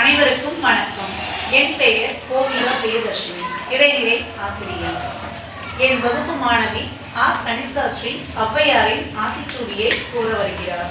அனைவருக்கும் வணக்கம். என் பெயர் கோகிலா பிரியதர்ஷினி இடைநிலை ஆசிரியர். என் வகுப்பு மாணவி ஆர் கனிஷ்கா ஸ்ரீ ஔவையாரின் ஆத்திச்சூடியை கூற வருகிறார்.